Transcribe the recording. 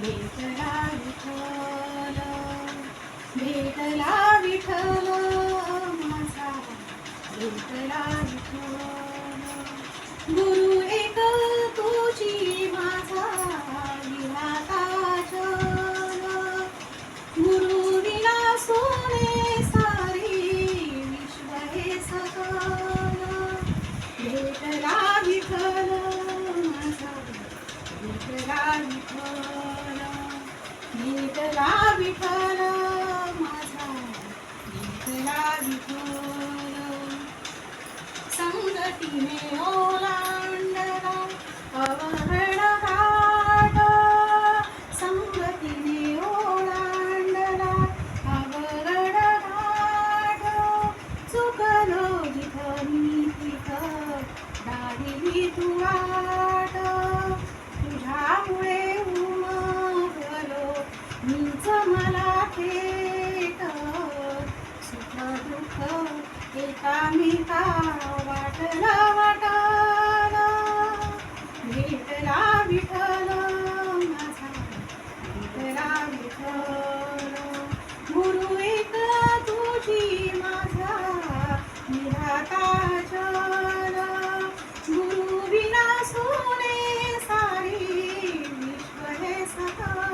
भेटला विठ्ठल भेटला विठ्ठल माझा भेटला विठ्ठल गुरु एक तुझी माझा विहाता चल गुरु विना सोने सारे विश्व हे सकल भेटला विठ्ठल माझा भेटला विठ्ठल विठला विठल माझा भेटला विठ्ठल. संगतीने ओलांडला अवहण घाट संगतीने ओलांडला अवहण घाट चुकलो जिथं मी तिथं दारिली तू मीच मला फेट सुख दुःख एकामेका वाटला वाटाला. भेटला विठल माझा भेटला विठल गुरु माझा निराता चल गुरु विना सुने सारी विश्व हे सका